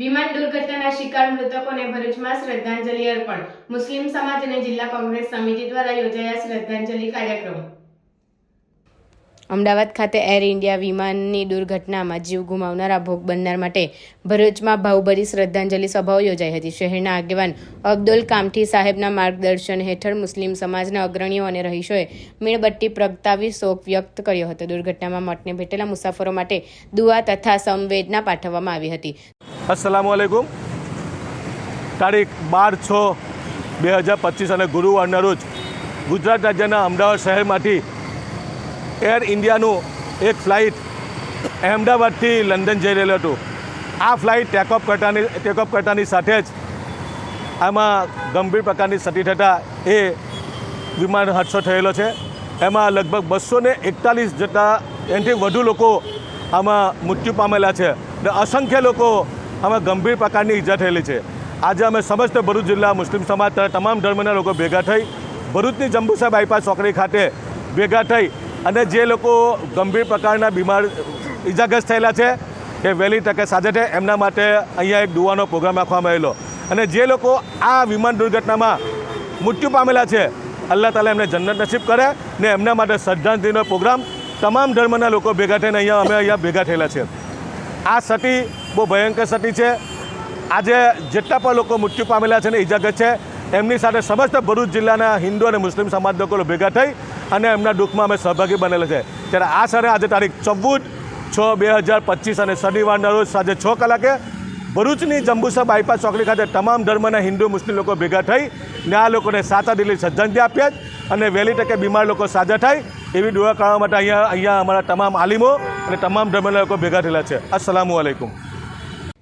વિમાન દુર્ઘટનાના શિકાર મૃતકોને ભરૂચમાં શ્રદ્ધાંજલિ અર્પણ. મુસ્લિમ સમાજ અને જિલ્લા કોંગ્રેસ સમિતિ દ્વારા યોજાયા શ્રદ્ધાંજલિ કાર્યક્રમ. અમદાવાદ ખાતે એર ઇન્ડિયા વિમાનની દુર્ઘટનામાં જીવ ગુમાવનારા ભોગ બનનાર માટે ભરૂચમાં ભાવભરી શ્રદ્ધાંજલિ સભાઓ યોજાઈ હતી. શહેરના આગેવાન અબ્દુલ કામઠી સાહેબના માર્ગદર્શન હેઠળ મુસ્લિમ સમાજના અગ્રણીઓ અને રહીશોએ મીણબત્તી પ્રગટાવી શોક વ્યક્ત કર્યો હતો. દુર્ઘટનામાં મઠને ભેટેલા મુસાફરો માટે દુઆ તથા સંવેદના પાઠવવામાં આવી હતી. અસલામુ અલૈકુમ તારીખ બાર છ બે હજાર પચીસ અને ગુરુવારના રોજ ગુજરાત રાજ્યના અમદાવાદ શહેરમાંથી એર ઇન્ડિયાનું એક ફ્લાઇટ અહેમદાબાદથી લંડન જઈ રહેલું હતું. આ ફ્લાઇટ ટેકઓફ કરતાની ટેકઓફ કરતાની સાથે જ આમાં ગંભીર પ્રકારની ક્ષતિ થતાં એ વિમાન હાદસો થયેલો છે. એમાં લગભગ બસો ને એકતાલીસ જેટલા એનાથી વધુ લોકો આમાં મૃત્યુ પામેલા છે. અને અસંખ્ય લોકો આમાં ગંભીર પ્રકારની ઈજા થયેલી છે. આજે અમે સમસ્ત ભરૂચ જિલ્લા મુસ્લિમ સમાજ તમામ ધર્મના લોકો ભેગા થઈ ભરૂચની જંબુસા બાયપાસ ચોકડી ખાતે ભેગા થઈ અને જે લોકો ગંભીર પ્રકારના બીમાર ઈજાગ્રસ્ત થયેલા છે એ વહેલી તકે સાજા થાય. એમના માટે અહીંયા એક દુવાનો પ્રોગ્રામ રાખવામાં આવેલો. અને જે લોકો આ વિમાન દુર્ઘટનામાં મૃત્યુ પામેલા છે, અલ્લાહ તાલા એમને જન્નત નસીબ કરે ને એમના માટે શ્રદ્ધાંજલિનો પ્રોગ્રામ તમામ ધર્મના લોકો ભેગા થઈને અહીંયા અમે અહીંયા ભેગા થયેલા છે. આ સટી બહુ ભયંકર સટી છે. આજે જેટલા પણ લોકો મૃત્યુ પામેલા છે ને ઇજાગત છે, એમની સાથે સમસ્ત ભરૂચ જિલ્લાના હિન્દુ અને મુસ્લિમ સમાજ લોકો ભેગા થઈ અને એમના દુઃખમાં અમે સહભાગી બનેલા છે. ત્યારે આ સરે આજે તારીખ ચૌદ છ બે હજાર પચીસ અને શનિવારના રોજ સાંજે છ કલાકે ભરૂચની જંબુસર બાયપાસ ચોકડી ખાતે તમામ ધર્મના હિન્દુ મુસ્લિમ લોકો ભેગા થઈ ને આ લોકોને સાચા દિલ્હી શ્રદ્ધાંજલિ આપ્યા અને વહેલી તકે બીમાર લોકો સાજા થાય એવી દુઆ કરવા માટે અહીંયા અહીંયા અમારા તમામ આલિમો અને તમામ ધર્મના લોકો ભેગા થયેલા છે. અસલામુ અલૈકુમ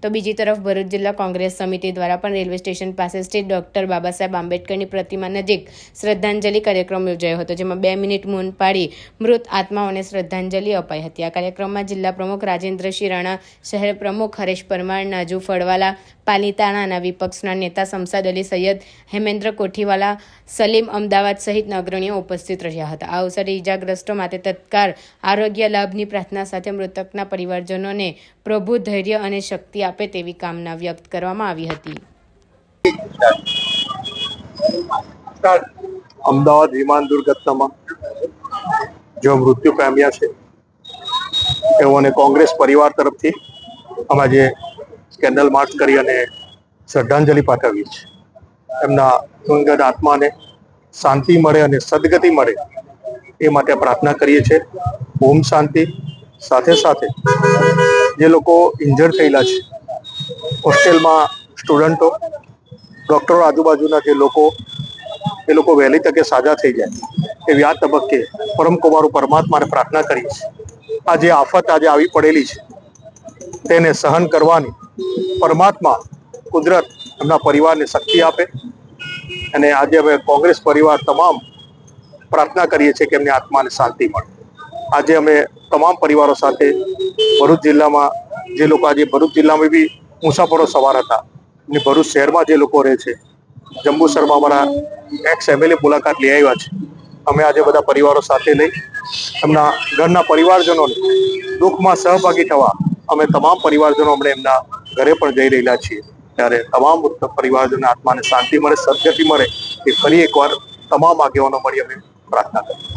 તો બીજી તરફ ભરૂચ જિલ્લા કોંગ્રેસ સમિતિ દ્વારા પણ રેલવે સ્ટેશન પાસે સ્થિત ડોક્ટર બાબા સાહેબ આંબેડકરની પ્રતિમા નજીક શ્રદ્ધાંજલિ કાર્યક્રમ યોજાયો હતો, જેમાં બે મિનિટ મૌન પાડી મૃત આત્માઓને શ્રદ્ધાંજલિ અપાઈ હતી. આ કાર્યક્રમમાં જિલ્લા પ્રમુખ રાજેન્દ્ર રાણા, શહેર પ્રમુખ હરેશ પરમાર, નાજુ ફળવાલા પાલીતાણાના વિપક્ષના નેતા શમસાદ અલી સૈયદ, હેમેન્દ્ર કોઠીવાલા, સલીમ અમદાવાદ સહિતના અગ્રણીઓ ઉપસ્થિત રહ્યા હતા. આ અવસરે ઈજાગ્રસ્તો માટે તત્કાળ આરોગ્ય લાભની પ્રાર્થના સાથે મૃતકના પરિવારજનોને પ્રભુ ધૈર્ય અને શક્તિ આપે તેવી કામના વ્યક્ત કરવામાં આવી હતી. અમદાવાદ વિમાન દુર્ઘટનામાં જો મૃત્યુ પામ્યા છે તેઓને કોંગ્રેસ પરિવાર તરફથી અમે આજે કેન્ડલ માર્ચ કરી અને શ્રદ્ધાંજલિ પાઠવી છે એમના અંગત આત્માને શાંતિ મળે અને સદગતિ મળે એ માટે પ્રાર્થના કરીએ છીએ. ઓમ શાંતિ. સાથે સાથે જે લોકો ઇન્જર્ડ થયેલા છે હોસ્ટેલમાં સ્ટુડન્ટો, ડૉક્ટરો આજુબાજુના જે લોકો, એ લોકો વહેલી તકે સાજા થઈ જાય. એવી આ તબક્કે પરમ કુમારો પરમાત્માને પ્રાર્થના કરી છે આ જે આફત આજે આવી પડેલી છે, તેને સહન કરવાની પરમાત્મા કુદરત એમના પરિવારને શક્તિ આપે. અને આજે અમે કોંગ્રેસ પરિવાર તમામ પ્રાર્થના કરીએ છીએ કે એમની આત્માને શાંતિ મળે. આજે અમે તમામ પરિવારો સાથે ભરૂચ જિલ્લામાં, જે લોકો આજે ભરૂચ જિલ્લામાં બી મુસાફરો સવાર હતા. અને ભરૂચ શહેરમાં જે લોકો રહે છે જંબુસરમાં અમારા એક્સ એમએલએ મુલાકાત લઈ આવ્યા છે. અમે આજે બધા પરિવારો સાથે લઈ, એમના ઘરના પરિવારજનોને દુઃખમાં સહભાગી થવા, અમે તમામ પરિવારજનો હમણાં એમના ઘરે પણ જઈ રહેલા છીએ. ત્યારે તમામ પરિવારજનો આત્માને શાંતિ મળે, સદગતિ મળે, એ ફરી એકવાર તમામ આગેવાનો મળી અમે પ્રાર્થના કરી